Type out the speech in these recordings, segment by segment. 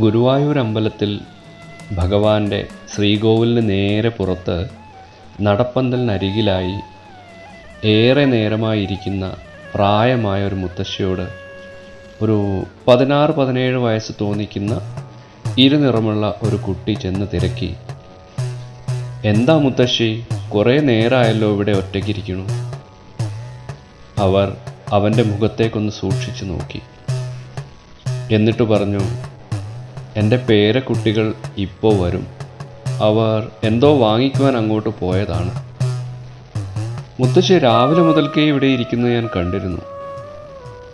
ഗുരുവായൂർ അമ്പലത്തിൽ ഭഗവാന്റെ ശ്രീകോവിലിന് നേരെ പുറത്ത് നടപ്പന്തലിനരികിലായി ഏറെ നേരമായിരിക്കുന്ന പ്രായമായ ഒരു മുത്തശ്ശിയോട് ഒരു പതിനാറ് പതിനേഴ് വയസ്സ് തോന്നിക്കുന്ന ഇരുനിറമുള്ള ഒരു കുട്ടി ചെന്ന് തിരക്കി. എന്താ മുത്തശ്ശി കുറേ നേരമായല്ലോ ഇവിടെ ഒറ്റയ്ക്കിരിക്കണു. അവർ അവന്റെ മുഖത്തേക്കൊന്ന് സൂക്ഷിച്ചു നോക്കി. എന്നിട്ട് പറഞ്ഞു എന്റെ പേരക്കുട്ടികൾ ഇപ്പോൾ വരും. അവർ എന്തോ വാങ്ങിക്കുവാൻ അങ്ങോട്ട് പോയതാണ്. മുത്തശ്ശി രാവിലെ മുതൽക്കേ ഇവിടെ ഇരിക്കുന്നു ഞാൻ കണ്ടിരുന്നു.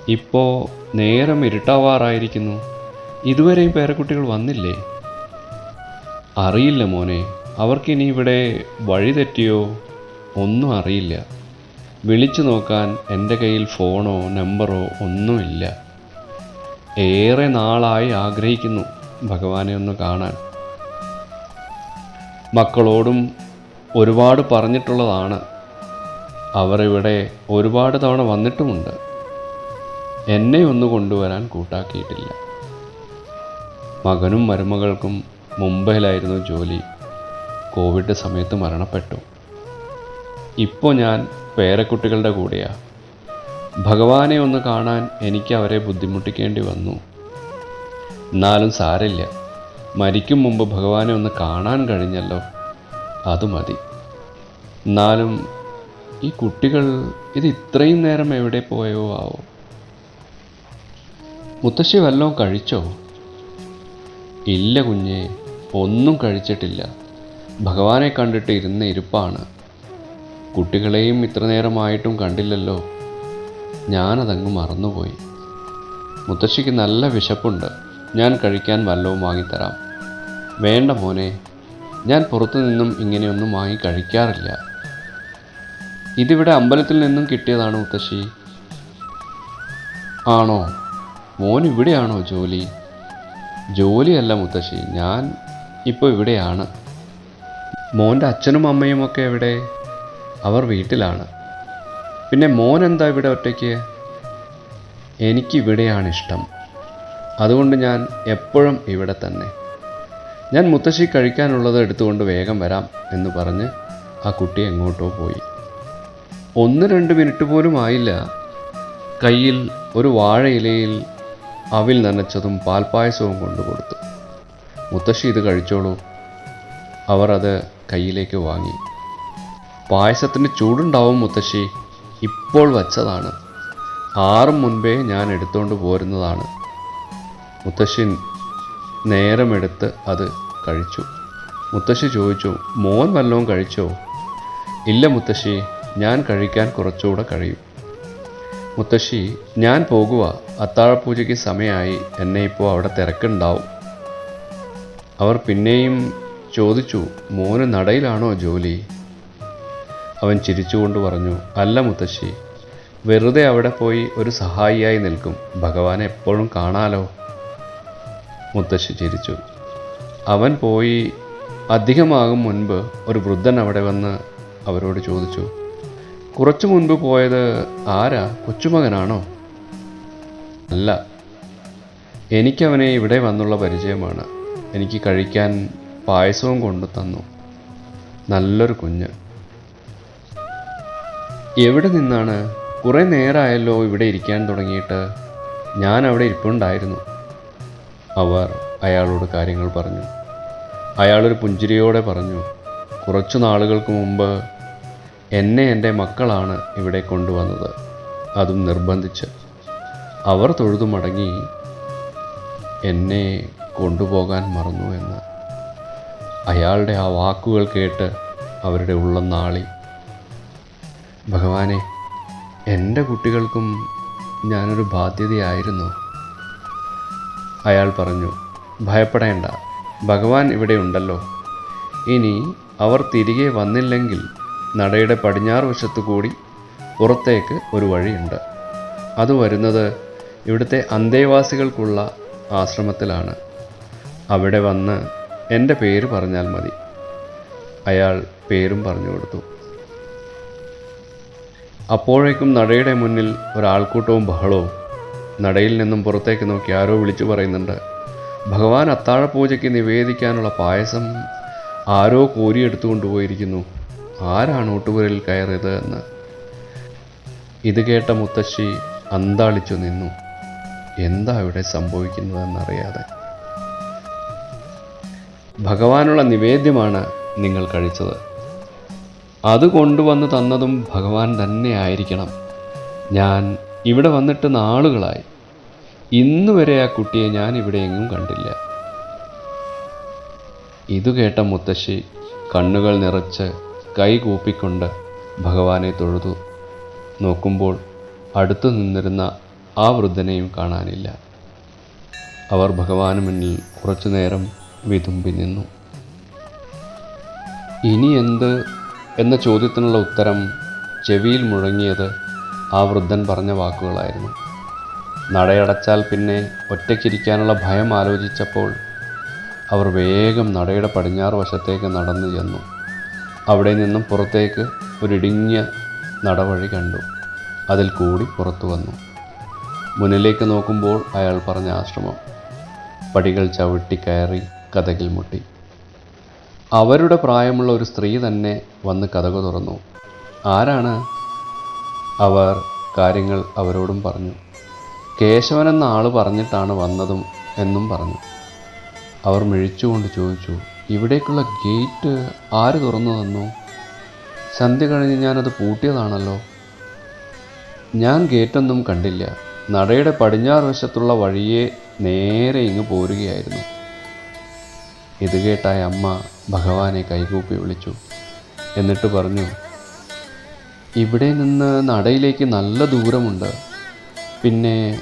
ഇപ്പോൾ നേരം ഇരുട്ടാവാറായിരിക്കുന്നു. ഇതുവരെയും പേരക്കുട്ടികൾ വന്നില്ലേ? അറിയില്ല മോനെ. അവർക്കിനി ഇവിടെ വഴി തെറ്റിയോ? ഒന്നും അറിയില്ല. വിളിച്ചു നോക്കാൻ എന്റെ കയ്യിൽ ഫോണോ നമ്പറോ ഒന്നുമില്ല. ഏറെ നാളായി ആഗ്രഹിക്കുന്നു. ഭഗവാനെ ഒന്ന് കാണാൻ. മക്കളോടും ഒരുപാട് പറഞ്ഞിട്ടുള്ളതാണ്. അവർ ഇവിടെ ഒരുപാട് തവണ വന്നിട്ടുമുണ്ട്. എന്നെ ഒന്ന് കൊണ്ടുവരാൻ കൂട്ടാക്കിയിട്ടില്ല. മകനും മരുമകൾക്കും മുംബൈയിലായിരുന്നു ജോലി. കോവിഡ് സമയത്ത് മരണപ്പെട്ടു. ഇപ്പോൾ ഞാൻ പേരക്കുട്ടികളുടെ കൂടെയാണ് ഭഗവാനെ ഒന്ന് കാണാൻ എനിക്ക് അവരെ ബുദ്ധിമുട്ടിക്കേണ്ടി വന്നു. എന്നാലും സാരില്ല മരിക്കും മുമ്പ് ഭഗവാനെ ഒന്ന് കാണാൻ കഴിഞ്ഞല്ലോ. അത് മതി. എന്നാലും ഈ കുട്ടികൾ ഇത് ഇത്രയും നേരം എവിടെ പോയോ ആവോ? മുത്തശ്ശി വല്ലതും കഴിച്ചോ? ഇല്ല കുഞ്ഞെ ഒന്നും കഴിച്ചിട്ടില്ല. ഭഗവാനെ കണ്ടിട്ട് ഇരുന്ന ഇരിപ്പാണ്. കുട്ടികളെയും ഇത്ര നേരമായിട്ടും കണ്ടില്ലല്ലോ. ഞാനതങ്ങ് മറന്നുപോയി. മുത്തശ്ശിക്ക് നല്ല വിശപ്പുണ്ട്. ഞാൻ കഴിക്കാൻ വല്ലവും വാങ്ങിത്തരാം. വേണ്ട മോനെ ഞാൻ പുറത്തു നിന്നും ഇങ്ങനെയൊന്നും വാങ്ങി കഴിക്കാറില്ല. ഇതിവിടെ അമ്പലത്തിൽ നിന്നും കിട്ടിയതാണ് മുത്തശ്ശി. ആണോ? മോൻ ഇവിടെയാണോ ജോലി? ജോലിയല്ല മുത്തശ്ശി ഞാൻ ഇപ്പോൾ ഇവിടെയാണ്. മോന്റെ അച്ഛനും അമ്മയും ഒക്കെ എവിടെ? അവർ വീട്ടിലാണ്. പിന്നെ മോൻ എന്താ ഇവിടെ ഒറ്റയ്ക്ക്? എനിക്കിവിടെയാണ് ഇഷ്ടം. അതുകൊണ്ട് ഞാൻ എപ്പോഴും ഇവിടെ തന്നെ. ഞാൻ മുത്തശ്ശി കഴിക്കാനുള്ളത് എടുത്തുകൊണ്ട് വേഗം വരാം എന്ന് പറഞ്ഞ് ആ കുട്ടി എങ്ങോട്ടോ പോയി. ഒന്ന് രണ്ട് മിനിറ്റ് പോലും ആയില്ല. കയ്യിൽ ഒരു വാഴയിലയിൽ അവിൽ നനച്ചതും പാൽപ്പായസവും കൊണ്ടു കൊടുത്തു മുത്തശ്ശി ഇത് കഴിച്ചോളൂ. അവർ അത് കയ്യിലേക്ക് വാങ്ങി. പായസത്തിന് ചൂടുണ്ടാവും മുത്തശ്ശി. ഇപ്പോൾ വച്ചതാണ്. ആറും മുൻപേ ഞാൻ എടുത്തുകൊണ്ട് പോരുന്നതാണ്. മുത്തശ്ശി നേരമെടുത്ത് അത് കഴിച്ചു. മുത്തശ്ശി ചോദിച്ചു മോൻ വല്ലതും കഴിച്ചോ? ഇല്ല മുത്തശ്ശി ഞാൻ കഴിക്കാൻ കുറച്ചുകൂടെ കഴിയും. മുത്തശ്ശി ഞാൻ പോകുക അത്താഴപൂജയ്ക്ക് സമയമായി എന്നെ ഇപ്പോൾ അവിടെ തിരക്കുണ്ടാവും. അവർ പിന്നെയും ചോദിച്ചു മോന് നടയിലാണോ ജോലി? അവൻ ചിരിച്ചുകൊണ്ട് പറഞ്ഞു അല്ല മുത്തശ്ശി വെറുതെ അവിടെ പോയി ഒരു സഹായിയായി നിൽക്കും. ഭഗവാനെ എപ്പോഴും കാണാലോ? മുത്തശ്ശി ചിരിച്ചു. അവൻ പോയി അധികമാകും മുൻപ് ഒരു വൃദ്ധൻ അവിടെ വന്ന് അവരോട് ചോദിച്ചു കുറച്ചു മുൻപ് പോയത് ആരാ? കൊച്ചുമകനാണോ? അല്ല എനിക്കവനെ ഇവിടെ വന്നുള്ള പരിചയമാണ്. എനിക്ക് കഴിക്കാൻ പായസവും കൊണ്ടു തന്നു. നല്ലൊരു കുഞ്ഞ്. എവിടെ നിന്നാണ്? കുറേ നേരമായല്ലോ ഇവിടെ ഇരിക്കാൻ തുടങ്ങിയിട്ട്. ഞാൻ അവിടെ ഇരിപ്പുണ്ടായിരുന്നു. അവർ അയാളോട് കാര്യങ്ങൾ പറഞ്ഞു. അയാളൊരു പുഞ്ചിരിയോടെ പറഞ്ഞു കുറച്ചു നാളുകൾക്ക് മുമ്പ് എന്നെ എന്റെ മക്കളാണ് ഇവിടെ കൊണ്ടുവന്നത്. അതും നിർബന്ധിച്ച്. അവർ തൊഴുതു മടങ്ങി എന്നെ കൊണ്ടുപോകാൻ മറന്നു എന്ന്. അയാളുടെ ആ വാക്കുകൾ കേട്ട് അവരുടെ ഉള്ളം നാളി. ഭഗവാനെ എന്റെ കുട്ടികൾക്കും ഞാനൊരു ബാധ്യതയായിരുന്നു. അയാൾ പറഞ്ഞു ഭയപ്പെടേണ്ട ഭഗവാൻ ഇവിടെ ഉണ്ടല്ലോ. ഇനി അവർ തിരികെ വന്നില്ലെങ്കിൽ നടയുടെ പടിഞ്ഞാറ് വശത്തു കൂടി പുറത്തേക്ക് ഒരു വഴിയുണ്ട്. അത് വരുന്നത് ഇവിടുത്തെ അന്തേവാസികൾക്കുള്ള ആശ്രമത്തിലാണ്. അവിടെ വന്ന് എന്റെ പേര് പറഞ്ഞാൽ മതി. അയാൾ പേരും പറഞ്ഞു കൊടുത്തു. അപ്പോഴേക്കും നടയുടെ മുന്നിൽ ഒരാൾക്കൂട്ടവും ബഹളവും നടയിൽ നിന്നും പുറത്തേക്ക് നോക്കി ആരോ വിളിച്ചു പറയുന്നുണ്ട്. ഭഗവാൻ അത്താഴപൂജയ്ക്ക് നിവേദിക്കാനുള്ള പായസം ആരോ കോരിയെടുത്തു കൊണ്ടുപോയിരിക്കുന്നു ആരാണ് ഊട്ടുപുരയിൽ കയറിയത് എന്ന്? ഇത് കേട്ട മുത്തശ്ശി അന്താളിച്ചു നിന്നു. എന്താ ഇവിടെ സംഭവിക്കുന്നതെന്നറിയാതെ. ഭഗവാനുള്ള നിവേദ്യമാണ് നിങ്ങൾ കഴിച്ചത്. അത് കൊണ്ടുവന്ന് തന്നതും ഭഗവാൻ തന്നെ ആയിരിക്കണം. ഞാൻ ഇവിടെ വന്നിട്ട് നാളുകളായി. ഇന്ന് വരെ ആ കുട്ടിയെ ഞാൻ ഇവിടെ എങ്ങും കണ്ടില്ല. ഇതു കേട്ട മുത്തശ്ശി കണ്ണുകൾ നിറച്ച് കൈ കൂപ്പിക്കൊണ്ട് ഭഗവാനെ തൊഴുതു. നോക്കുമ്പോൾ അടുത്തു നിന്നിരുന്ന ആ വൃദ്ധനെയും കാണാനില്ല. അവർ ഭഗവാന് മുന്നിൽ കുറച്ചു നേരം വിതുമ്പി നിന്നു. ഇനി എന്ത്? എന്ന ചോദ്യത്തിനുള്ള ഉത്തരം ചെവിയിൽ മുഴങ്ങിയത് ആ വൃദ്ധൻ പറഞ്ഞ വാക്കുകളായിരുന്നു. നടയടച്ചാൽ പിന്നെ ഒറ്റയ്ക്കിരിക്കാനുള്ള ഭയം ആലോചിച്ചപ്പോൾ അവർ വേഗം നടയുടെ പടിഞ്ഞാറ് വശത്തേക്ക് നടന്നു ചെന്നു. അവിടെ നിന്നും പുറത്തേക്ക് ഒരിടുങ്ങിയ നടവഴി കണ്ടു. അതിൽ കൂടി പുറത്തു വന്നു. മുന്നിലേക്ക് നോക്കുമ്പോൾ അയാൾ പറഞ്ഞ ആശ്രമം. പടികൾ ചവിട്ടി കയറി കഥകിൽ മുട്ടി. അവരുടെ പ്രായമുള്ള ഒരു സ്ത്രീ തന്നെ വന്ന് കഥകു തുറന്നു. ആരാണ്? അവർ കാര്യങ്ങൾ അവരോടും പറഞ്ഞു. കേശവൻ എന്ന ആൾ പറഞ്ഞിട്ടാണ് വന്നതും എന്നും പറഞ്ഞു. അവർ മിഴിച്ചുകൊണ്ട് ചോദിച്ചു ഇവിടേക്കുള്ള ഗേറ്റ് ആര് തുറന്നു തന്നു? സന്ധ്യ കഴിഞ്ഞ് ഞാനത് പൂട്ടിയതാണല്ലോ. ഞാൻ ഗേറ്റൊന്നും കണ്ടില്ല. നടയുടെ പടിഞ്ഞാറ് വശത്തുള്ള വഴിയെ നേരെ ഇങ്ങ് പോരുകയായിരുന്നു. ഇത് കേട്ടായ അമ്മ ഭഗവാനെ കൈകൂപ്പി വിളിച്ചു. എന്നിട്ട് പറഞ്ഞു ഇവിടെ നിന്ന് നടയിലേക്ക് നല്ല ദൂരമുണ്ട്. പിന്നെ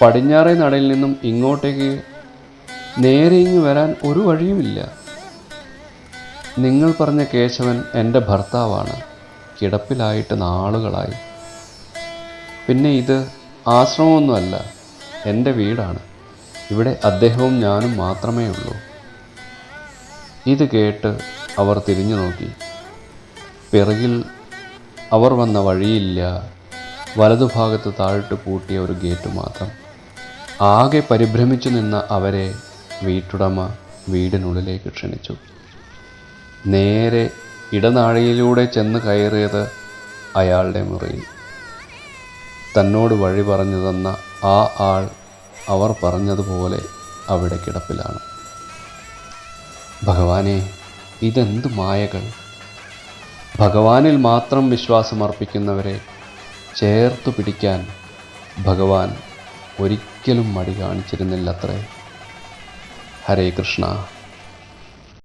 പടിഞ്ഞാറേ നടയിൽ നിന്നും ഇങ്ങോട്ടേക്ക് നേരെ ഇങ്ങ് വരാൻ ഒരു വഴിയുമില്ല. നിങ്ങൾ പറഞ്ഞ കേശവൻ എന്റെ ഭർത്താവാണ്. കിടപ്പിലായിട്ട് നാളുകളായി. പിന്നെ ഇത് ആശ്രമമൊന്നുമല്ല എന്റെ വീടാണ്. ഇവിടെ അദ്ദേഹവും ഞാനും മാത്രമേ ഉള്ളൂ. ഇത് കേട്ട് അവർ തിരിഞ്ഞു നോക്കി. പിറകിൽ അവർ വന്ന വഴിയില്ല. വലതുഭാഗത്ത് താഴിട്ട് പൂട്ടിയ ഒരു ഗേറ്റ് മാത്രം. ആകെ പരിഭ്രമിച്ചു നിന്ന അവരെ വീട്ടുടമ വീടിനുള്ളിലേക്ക് ക്ഷണിച്ചു. നേരെ ഇടനാഴിയിലൂടെ ചെന്ന് കയറിയത് അയാളുടെ മുറിയിൽ. തന്നോട് വഴി പറഞ്ഞു തന്ന ആ ആൾ അവർ പറഞ്ഞതുപോലെ അവിടെ കിടപ്പിലാണ്. ഭഗവാനെ ഇതെന്ത് മായകൾ? ഭഗവാനിൽ മാത്രം വിശ്വാസമർപ്പിക്കുന്നവരെ ചേർത്തു പിടിക്കാൻ ഭഗവാൻ ഒരിക്കലും മടി കാണിച്ചിരുന്നില്ലത്രേ. ഹരേ കൃഷ്ണ.